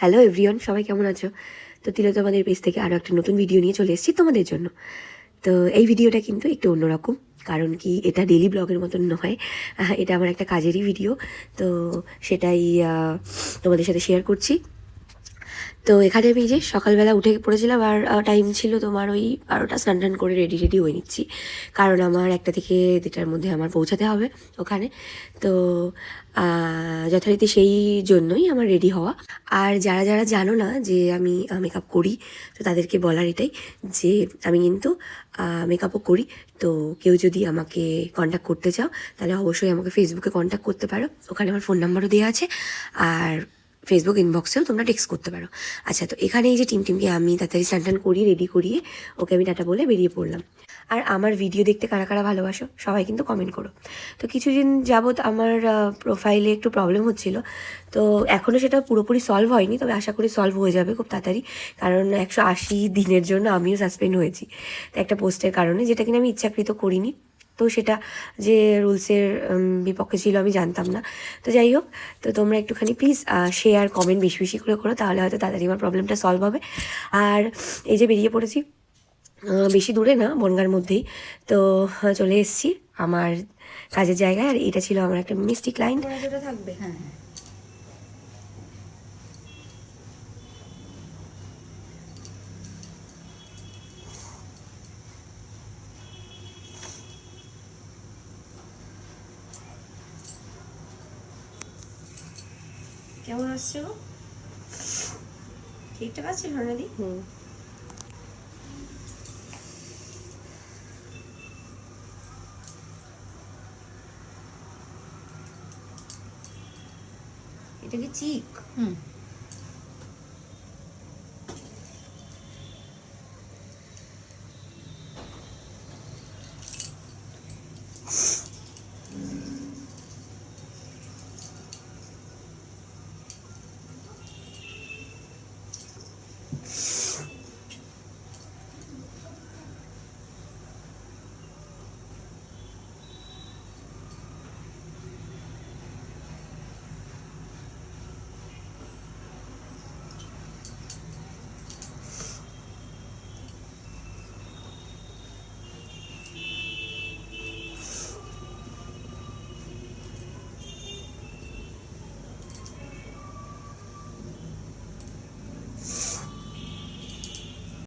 Hello everyone সবাই কেমন আছো? তো তিলো তোমাদের পেজ থেকে আরও একটা নতুন ভিডিও নিয়ে চলে এসেছি তোমাদের জন্য। তো এই ভিডিওটা কিন্তু একটু অন্যরকম, কারণ কি এটা ডেলি ব্লগের মতন নয়। এটা আমার একটা কাজেরই ভিডিও তো সেটাই তোমাদের সাথে শেয়ার করছি। তো এখানে আমি যে সকালবেলা উঠে পড়েছিলাম আর টাইম ছিল তোমার ওই বারোটা স্নান টান করে রেডি রেডি হয়ে নিচ্ছি। কারণ আমার একটা থেকে দুটার মধ্যে আমার পৌঁছাতে হবে ওখানে। তো যথারীতি সেই জন্যই আমার রেডি হওয়া। আর যারা যারা জানো না যে আমি মেকআপ করি, তো তাদেরকে বলার এটাই যে আমি কিন্তু মেকআপও করি। তো কেউ যদি আমাকে কন্ট্যাক্ট করতে চাও, তাহলে অবশ্যই আমাকে ফেসবুকে কন্ট্যাক্ট করতে পারো। ওখানে আমার ফোন নাম্বারও দেওয়া আছে। আর ফেসবুক ইনবক্সেও তোমরা টেক্সট করতে পারো। আচ্ছা তো এখানে এই যে টিম টিমকে আমি তাড়াতাড়ি স্নান করিয়ে রেডি করিয়ে ওকে আমি টাটা বলে বেরিয়ে পড়লাম। আর আমার ভিডিও দেখতে কারা কারা ভালোবাসো, সবাই কিন্তু কমেন্ট করো। তো কিছুদিন যাবৎ আমার প্রোফাইলে একটু প্রবলেম হচ্ছিল। তো এখনও সেটা পুরোপুরি সলভ হয়নি, তবে আশা করি সলভ হয়ে যাবে খুব তাড়াতাড়ি। কারণ একশো আশি দিনের জন্য আমিও সাসপেন্ড হয়েছি। তো একটা পোস্টের কারণে, যেটা কিনা আমি ইচ্ছাকৃত করিনি। তো সেটা যে রুলসের বিপক্ষে ছিল আমি জানতাম না। তো যাই হোক, তো তোমরা একটুখানি প্লিজ শেয়ার কমেন্ট বেশি বেশি করে করো, তাহলে হয়তো তাড়াতাড়ি আমার প্রবলেমটা সলভ হবে। আর এই যে বেরিয়ে পড়েছি বেশি দূরে না, বনগার মধ্যেই। তো চলে এসছি আমার কাজের জায়গায়, আর এটা ছিল আমার একটা মিস্টিক লাইন থাকবে। হ্যাঁ হ্যাঁ। কেমন আসছে গো? ঠিকঠাক আছে সোনাদি হুম। এটা কি চিক? হুম।